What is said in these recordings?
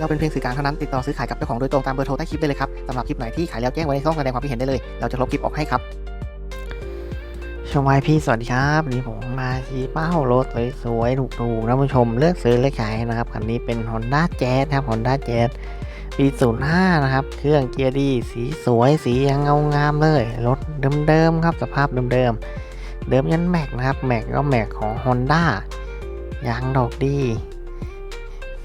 เราเป็นเพียงสื่อกลางเท่านั้นติดต่อซื้อขายกับเจ้าของโดยตรงตามเบอร์โทรใต้คลิปได้เลยครับสำหรับคลิปไหนที่ขายแล้วแจ้งไว้ในช่องแสดงความคิดเห็นได้เลย เราจะลบคลิปออกให้ครับชมไวพี่สวัสดีครับวันนี้ผมมาชี้เป้ารถสวยๆถูกๆนะผู้ชมเลือกซื้อเลือกขายนะครับคันนี้เป็น Honda Jazz ครับ Honda Jazz ปี 05 นะครับ เครื่องเกียร์ดี สีสวยสียังเงางามเลย รถเดิมๆครับสภาพเดิมๆเดิมยันแม็กนะครับแม็กก็แม็กของ Honda ยางดอกดี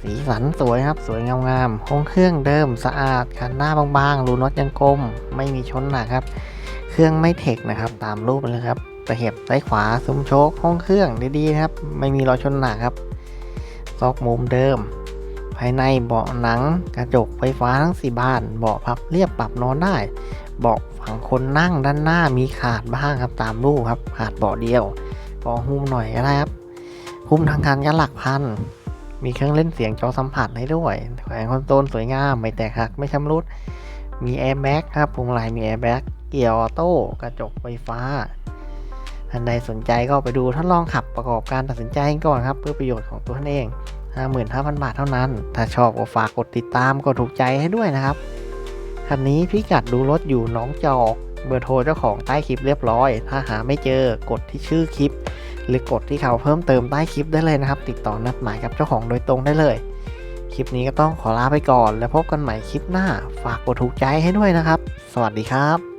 สีสันสวยครับ สวยงามๆห้องเครื่องเดิมสะอาดคันหน้าบางๆรูน็อตยังกลม ไม่มีชนหนักครับ เครื่องไม่เทคนะครับ ตามรูปเลยครับตะเห็บซ้ายขวาซุ้มโชคห้องเครื่องดีๆนะครับ ไม่มีรอยชนหนักครับซอกมุมเดิม ภายในเบาะหนังกระจกไฟฟ้าทั้งสี่บานเบาะพับเรียบปรับนอนได้เบาะฝั่งคนนั่งด้านหน้ามีขาดบ้างครับตามรูปครับขาดเบาะเดียวเบาะหุ้มหน่อยก็ได้ครับหุ้มทางการยันหลักพัน มีเครื่องเล่นเสียงจอสัมผัสให้ด้วยแขวนคอนโซลสวยงาม ไม่แตกหักไม่ชำรุด มีแอร์แบ็กครับพวงมาลัยมีแอร์แบ็กเกียร์ออโต้กระจกไฟฟ้าท่านใดสนใจก็ไปดูทดลองขับประกอบการตัดสินใจก่อนครับ เพื่อประโยชน์ของตัวท่านเอง 55,000 บาทเท่านั้น ถ้าชอบก็ฝากกดติดตามกดถูกใจให้ด้วยนะครับคันนี้พิกัดดูรถอยู่น้องจอก เบอร์โทรเจ้าของใต้คลิปเรียบร้อย ถ้าหาไม่เจอกดที่ชื่อคลิป หรือกดที่เขาเพิ่มเติมใต้คลิปได้เลยนะครับ ติดต่อนัดหมายกับเจ้าของโดยตรงได้เลย คลิปนี้ก็ต้องขอลาไปก่อน แล้วพบกันใหม่คลิปหน้า ฝากกดถูกใจให้ด้วยนะครับ สวัสดีครับ